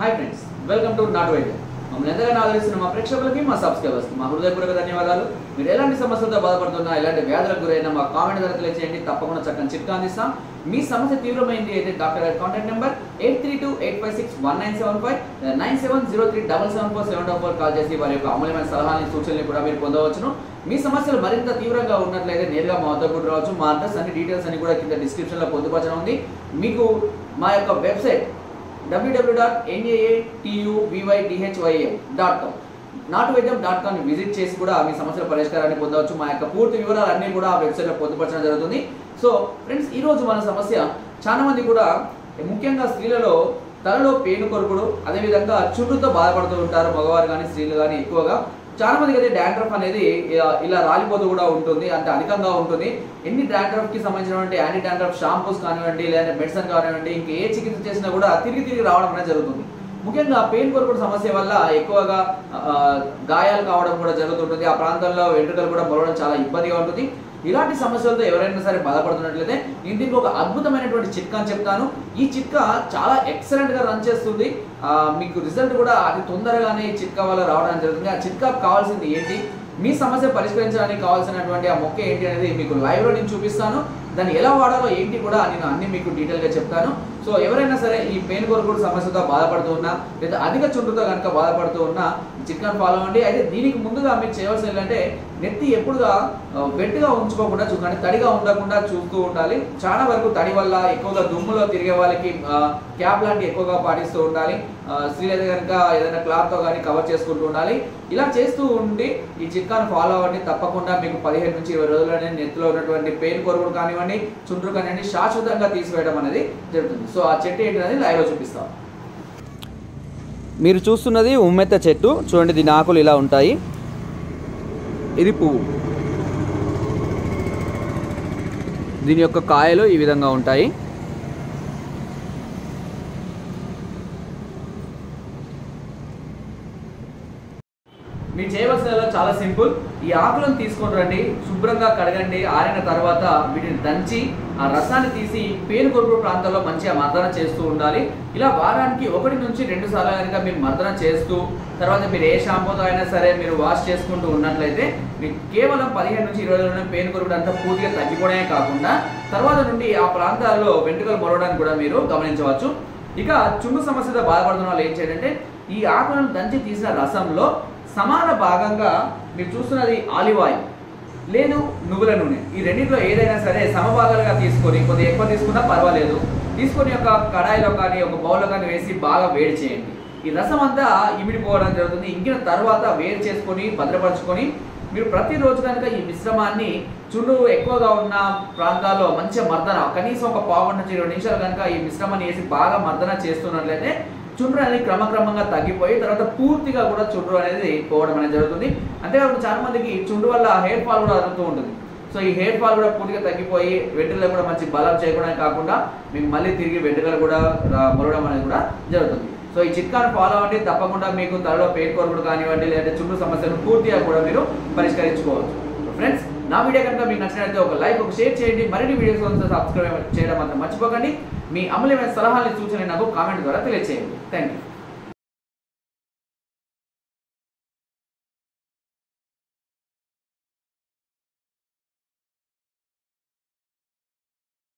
Hi friends welcome to నాట్ వైద్యం మమ్మల్ని ఎంతగానో ఆదరిస్తున్న మా ప్రేక్షకులకి మా సబ్స్క్రైబర్స్కి మా హృదయపూర్వక ధన్యవాదాలు. మీరు ఎలాంటి సమస్యలతో బాధపడుతున్నా ఎలాంటి వ్యాధులకు గురైనా మా కామెంట్ ద్వారా తెలియజేయండి తప్పకుండా చక్కని చిట్కా అందిస్తాం. మీ సమస్య తీవ్రమైంది అయితే డాక్టర్ గారి contact number eight three two eight five six one nine seven five nine seven zero three double seven four seven double four call చేసి వారి యొక్క అమూల్యమైన సలహాలని సూచనలు కూడా మీరు పొందవచ్చును. మీ సమస్యలు మరింత తీవ్రంగా ఉన్నట్లయితే నేరుగా మా వద్దకు కూడా రావచ్చు. మా అడ్రస్ అన్ని డీటెయిల్స్ అన్ని కూడా కింద డిస్క్రిప్షన్లో పొందుపరచడం ఉంది. మీకు మా యొక్క వెబ్సైట్ www.naatuvydyhem డాట్ కామ్ నాటు వైద్యం డాట్ కామ్ విజిట్ చేసి కూడా మీ సమస్యల పరిష్కారాన్ని పొందవచ్చు. మా యొక్క పూర్తి వివరాలు అన్నీ కూడా ఆ వెబ్సైట్లో పొందుపరచడం జరుగుతుంది. సో ఫ్రెండ్స్ ఈరోజు మన సమస్య చాలా మంది కూడా ముఖ్యంగా స్త్రీలలో తలలో పేను కొరుకుడు అదేవిధంగా చుట్టుతో బాధపడుతూ ఉంటారు మగవారు కానీ స్త్రీలు కానీ ఎక్కువగా. చాలా మందికి అయితే డాండ్రఫ్ అనేది ఇలా- రాలిపోతూ కూడా ఉంటుంది అంటే అధికంగా ఉంటుంది. ఎన్ని డాండ్రఫ్కి సంబంధించినటువంటి యాంటీ డాండ్రఫ్ షాంపూస్ కానివ్వండి లేదా మెడిసిన్ కానివ్వండి ఇంక ఏ చికిత్స చేసినా కూడా తిరిగి తిరిగి రావడం అనేది జరుగుతుంది. ముఖ్యంగా పెయిన్ కొరకుడు సమస్య వల్ల ఎక్కువగా గాయాలు కావడం కూడా జరుగుతుంటుంది. ఆ ప్రాంతంలో వెంట్రుకలు కూడా మొలవడం చాలా ఇబ్బందిగా ఉంటుంది. ఇలాంటి సమస్యలతో ఎవరైనా సరే బాధపడుతున్నట్లయితే నేను దీనికి ఒక అద్భుతమైనటువంటి చిట్కా అని చెప్తాను. ఈ చిట్కా చాలా ఎక్సలెంట్గా రన్ చేస్తుంది. మీకు రిజల్ట్ కూడా అతి తొందరగానే ఈ చిట్కా వల్ల రావడం జరుగుతుంది. ఆ చిట్కా కావాల్సింది ఏంటి? మీ సమస్య పరిష్కరించడానికి కావాల్సినటువంటి ఆ మొక్క ఏంటి అనేది మీకు లైవ్లో నేను చూపిస్తాను. దాన్ని ఎలా వాడాలో ఏంటి కూడా నేను అన్ని మీకు డీటెయిల్గా చెప్తాను. సో ఎవరైనా సరే ఈ పెయిన్ కొరకుడు సమస్యతో బాధపడుతూ ఉన్నా లేదా అధిక చుట్టుతో కనుక బాధపడుతూ ఉన్నా చికెన్ ఫాలో అవ్వండి. అయితే దీనికి ముందుగా మీరు చేయవలసింది ఏంటంటే నెత్తి ఎప్పుడుగా వెట్టుగా ఉంచుకోకుండా చూడండి తడిగా ఉండకుండా చూస్తూ ఉండాలి. చాలా వరకు తడి వల్ల ఎక్కువగా దుమ్ములో తిరిగే వాళ్ళకి క్యాప్ లాంటి ఎక్కువగా పాటిస్తూ ఉండాలి. ఆ, అయితే కనుక ఏదైనా క్లాత్తో కానీ కవర్ చేసుకుంటూ ఉండాలి. ఇలా చేస్తూ ఉండి ఈ చిట్కాను ఫాలో అవ్వండి. తప్పకుండా మీకు పదిహేను నుంచి ఇరవై రోజుల్లోనే నెత్తిలో ఉన్నటువంటి పెయిన్ కొరకుడు కానివ్వండి చుండ్రు కానివ్వండి శాశ్వతంగా తీసివేయడం అనేది జరుగుతుంది. సో ఆ చెట్టు ఏంటనేది లైవ్లో చూపిస్తాం మీరు చూస్తున్నది ఉమ్మెత్త చెట్టు. చూడండి దీని ఆకులు ఇలా ఉంటాయి. ఇది పువ్వు. దీని యొక్క కాయలు ఈ విధంగా ఉంటాయి. మీరు చేయవలసిన చాలా సింపుల్. ఈ ఆకులను తీసుకొని రండి శుభ్రంగా కడగండి ఆరిన తర్వాత వీటిని దంచి ఆ రసాన్ని తీసి పేను కొరుకు ప్రాంతాల్లో మంచిగా మర్దన చేస్తూ ఉండాలి. ఇలా వారానికి ఒకటి నుంచి రెండు సార్లు కనుక మీరు మర్దన చేస్తూ తర్వాత మీరు ఏ షాంపూతో అయినా సరే మీరు వాష్ చేసుకుంటూ ఉన్నట్లయితే మీకు కేవలం పదిహేను నుంచి ఇరవై రోజుల్లో పేను కొరుకుడు అంతా పూర్తిగా తగ్గిపోవడమే కాకుండా తర్వాత నుండి ఆ ప్రాంతాల్లో వెంట్రుకలు మొరవడానికి కూడా మీరు గమనించవచ్చు. ఇక చుమ్ము సమస్యతో బాధపడుతున్న వాళ్ళు ఏం చేయాలంటే ఈ ఆకులను దంచి తీసిన రసంలో సమాన భాగంగా మీరు చూస్తున్నది ఆలివ్ ఆయిల్. లేదు నువ్వుల నూనె. ఈ రెండింటిలో ఏదైనా సరే సమభాగాలుగా తీసుకొని కొద్దిగా ఎక్కువ తీసుకున్నా పర్వాలేదు. తీసుకొని ఒక కడాయిలో కానీ ఒక బౌల్లో కానీ వేసి బాగా వేడి చేయండి. ఈ రసం అంతా ఇమిడిపోవడం జరుగుతుంది. ఇంకిన తర్వాత వేడి చేసుకొని భద్రపరచుకొని మీరు ప్రతిరోజు కనుక ఈ మిశ్రమాన్ని చుండు ఎక్కువగా ఉన్న ప్రాంతాల్లో మంచిగా మర్దన కనీసం ఒక పావు నుంచి ఇరవై నిమిషాలు కనుక ఈ మిశ్రమాన్ని వేసి బాగా మర్దన చేస్తున్నట్లయితే చుండ్రు అనేది క్రమక్రమంగా తగ్గిపోయి తర్వాత పూర్తిగా కూడా చుండ్రు అనేది పోవడం అనేది జరుగుతుంది. అంతేకాకుండా చాలా మందికి చుండ్రు వల్ల హెయిర్ ఫాల్ కూడా అరుగుతూ ఉంటుంది. సో ఈ హెయిర్ ఫాల్ కూడా పూర్తిగా తగ్గిపోయి వెంట్రుకలు కూడా మంచి బలం చేయడమే కాకుండా మీకు మళ్ళీ తిరిగి వెంట్రుకలు కూడా రా- అనేది కూడా జరుగుతుంది. సో ఈ చిట్కాను ఫాలో అవ్వండి. తప్పకుండా మీకు తలలో పెయిన్ కొరకుడు కానివ్వండి లేదంటే చుండ్రు సమస్యను పూర్తిగా కూడా మీరు పరిష్కరించుకోవచ్చు. ఫ్రెండ్స్ నా వీడియో కనుక మీకు నచ్చినట్లయితే ఒక లైక్ ఒక షేర్ చేయండి. మరిన్ని వీడియోస్ కోసం సబ్స్క్రైబ్ చేయడం మాత్రం మర్చిపోకండి. మీ అమూల్యమైన సలహాలని సూచనలు నాకు కామెంట్ ద్వారా తెలియజేయండి థ్యాంక్ యూ